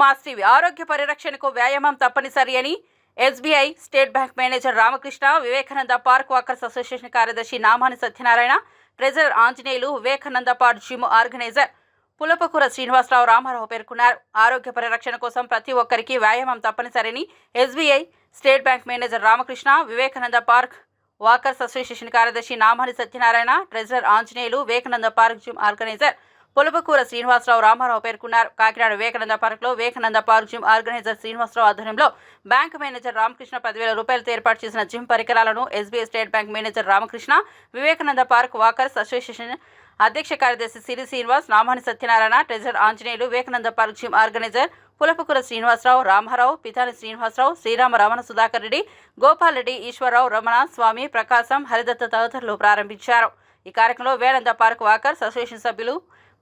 Mass TV. ఆరోగ్య పరిరక్షణకు వ్యాయామం తప్పనిసరి అని SBI state bank manager Ramakrishna Vivekananda park walkers association కార్యదర్శి Namani Satyanarayana treasurer Anjaneyulu Vivekananda park gym organiser Pulapakura Srinivasarao Ramarao పేర్కొన్నారు. ఆరోగ్య పరిరక్షణ కోసం ప్రతి ఒక్కరికి వ్యాయామం తప్పనిసరిని SBI state bank manager Ramakrishna Vivekananda park walkers association కార్యదర్శి Namani Satyanarayana treasurer Anjaneyulu Vivekananda park gym organiser Pulapakura Srinivasarao Ramarao పేర్కొన్నారు. కాకినాడ వివేకానంద పార్క్లో Vivekananda park gym organiser Srinivasarao ఆధ్వర్యంలో బ్యాంక్ మేనేజర్ రామకృష్ణ పదివేల రూపాయలతో ఏర్పాటు చేసిన జిమ్ పరికరాలను SBI state bank manager Ramakrishna Vivekananda park walkers association అధ్యక్ష కార్యదర్శి Siri Srinivas Namani Satyanarayana treasurer Anjaneyulu Vivekananda park gym organiser Pulapakura Srinivasarao Ramarao Pitani Srinivasarao Srirama Ramana Sudhakar Reddy Gopal Reddy Eswararao Ramana Swamy Prakasam Haridatta తదితరులు ప్రారంభించారు. ఈ కార్యక్రమంలో వేనంద park walkers association సభ్యులు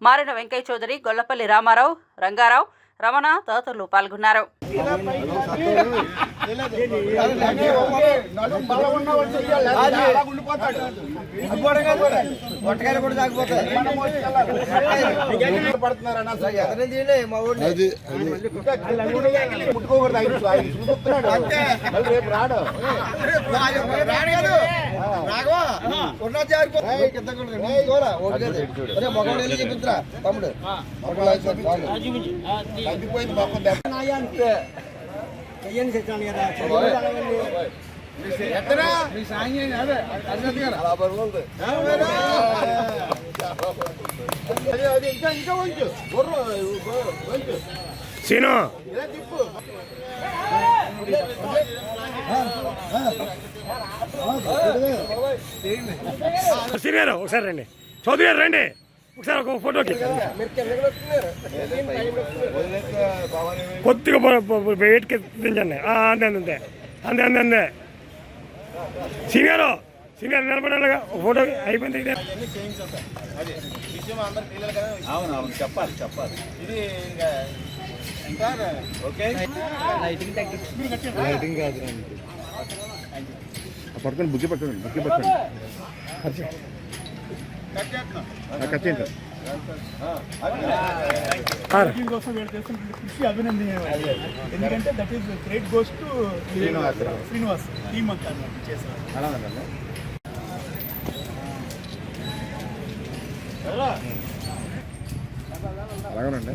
మారిన వెంకయ్య చౌదరి గొల్లపల్లి రామారావు రంగారావు రమణ తదితరులు పాల్గొన్నారు. తమ్ముడు. తగ్గిపోయింది దెబ్బ ఎత్తనా అలా పరుగుతుంది. అదే అదే ఇంకా ఇంకా సీను సీనియర్ ఒకసారి రండి. చౌదరి గారు రండి. ఒకసారి ఒక ఫోటోకి కొద్దిగా వెయిట్కి దించండి. ఆ, అంతే అంతే అంతే. అంతే అంతే సీనియర్ సీనియర్ నిలబడాలిగా ఒక ఫోటో అయిపోయింది ఇదే. అవును అవును. చెప్పాలి చెప్పాలి. ఇది ఓకే. పట్టుకొని బుక్కి పట్టుకోండి బుక్కి పట్టుకోండి. కోసం చేస్తున్న కృషి అభినందనీయం ఎందుకంటే that is great goes to Srinivas team అంతా చేశారు అలాగేనండి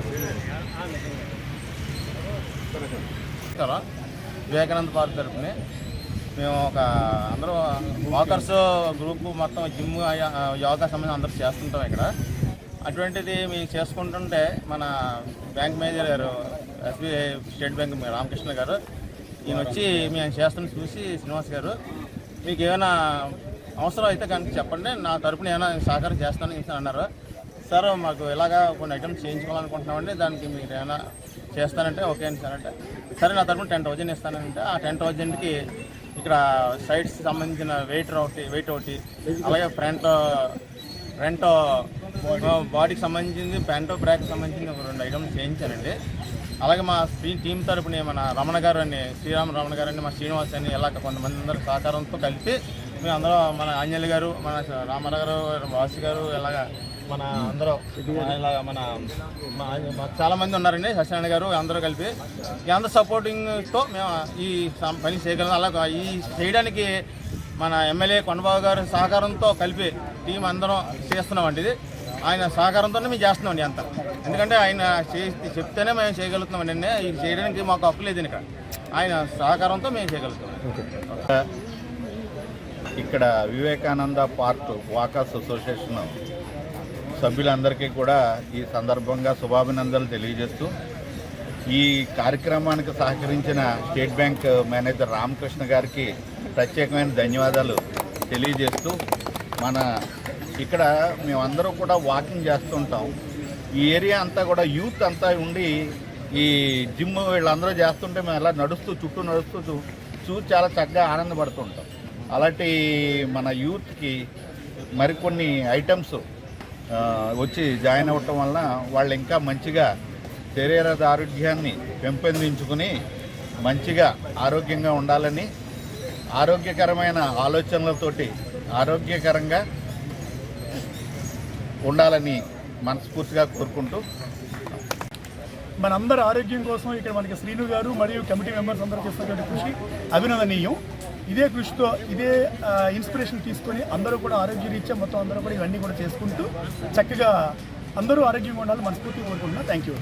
వివేకానంద పార్క్ తరఫున మేము ఒక అందరూ వాకర్స్ గ్రూప్ మొత్తం జిమ్ యోగా సంబంధించి అందరూ చేస్తుంటాం ఇక్కడ. అటువంటిది మేము చేసుకుంటుంటే మన బ్యాంక్ మేనేజర్ గారు ఎస్బీఐ స్టేట్ బ్యాంక్ రామకృష్ణ గారు ఈయన వచ్చి మేము చేస్తున్న చూసి శ్రీనివాస్ గారు మీకు ఏమైనా అవసరం అయితే కనుక చెప్పండి. నా తరపున ఏమైనా సహకారం చేస్తానని అన్నారు. సార్ మాకు ఇలాగా కొన్ని ఐటమ్స్ చేయించుకోవాలనుకుంటున్నామండి. దానికి మీరు ఏమైనా చేస్తానంటే ఓకే అని సార్ అంటే. సరే నా తరపున టెన్ థౌజండ్ ఇస్తానంటే ఆ టెన్ థౌజండ్కి ఇక్కడ సైడ్స్ సంబంధించిన వెయిట్ ఒకటి వెయిట్ ఒకటి అలాగే ఫ్రంట్ ఫ్రంట్ బాడీకి సంబంధించింది ప్యాంటో బ్రాక్ సంబంధించిన ఒక రెండు ఐటమ్స్ చేయించానండి. అలాగే మా టీ- టీమ్ తరపున మన రమణ గారు అని శ్రీరామ రమణ గారు అని మా శ్రీనివాస్ అని ఇలాగ కొంతమంది అందరూ సహకారంతో కలిపి మేము అందరూ మన ఆంజలి గారు మన రామారావు గారు వాసు గారు ఇలాగ మన అందరూ ఇలాగ మన చాలా మంది ఉన్నారండి సత్యనారాయణ గారు అందరూ కలిపి. అందరూ సపోర్టింగ్తో మేము ఈ పని చేయగలం అలాగే ఈ చేయడానికి మన ఎమ్మెల్యే కొండబాబు గారి సహకారంతో కలిపి టీం అందరం చేస్తున్నామండి ఇది. ఆయన సహకారంతోనే మేము చేస్తున్నామండి అంత. ఎందుకంటే ఆయన చెప్తేనే మేము చేయగలుగుతున్నామండి ఇది చేయడానికి మాకు హక్కు లేదు ఇక్కడ ఆయన సహకారంతో మేము చేయగలుగుతాం ఇక్కడ వివేకానంద పార్క్ వాకర్స్ అసోసియేషన్ సభ్యులందరికీ కూడా ఈ సందర్భంగా శుభాభినందనలు తెలియజేస్తూ ఈ కార్యక్రమానికి సహకరించిన స్టేట్ బ్యాంక్ మేనేజర్ రామకృష్ణ గారికి ప్రత్యేకమైన ధన్యవాదాలు తెలియజేస్తూ మన ఇక్కడ మేమందరూ కూడా వాకింగ్ చేస్తుంటాం. ఈ ఏరియా అంతా కూడా యూత్ అంతా ఉండి ఈ జిమ్ వీళ్ళందరూ చేస్తుంటే మేము అలా నడుస్తూ చుట్టూ నడుస్తూ చూ- చాలా చక్కగా ఆనందపడుతుంటాం. అలాంటి మన యూత్కి మరికొన్ని ఐటమ్స్ వచ్చి జాయిన్ అవ్వటం వలన వాళ్ళు ఇంకా మంచిగా శరీర ఆరోగ్యాన్ని పెంపొందించుకుని మంచిగా ఆరోగ్యంగా ఉండాలని ఆరోగ్యకరమైన ఆలోచనలతోటి ఆరోగ్యకరంగా ఉండాలని మనస్ఫూర్తిగా కోరుకుంటూ మనందరి ఆరోగ్యం కోసం ఇక్కడ మనకి శ్రీను గారు మరియు కమిటీ మెంబర్స్ అందరూ చేస్తున్నటువంటి కృషి అభినందనీయం. ఇదే కృషితో ఇదే ఇన్స్పిరేషన్ తీసుకొని అందరూ కూడా ఆరోగ్య రీత్యా మొత్తం అందరూ కూడా ఇవన్నీ కూడా చేసుకుంటూ చక్కగా అందరూ ఆరోగ్యంగా ఉండాలని మనస్ఫూర్తిగా కోరుకుంటున్నా. Thank you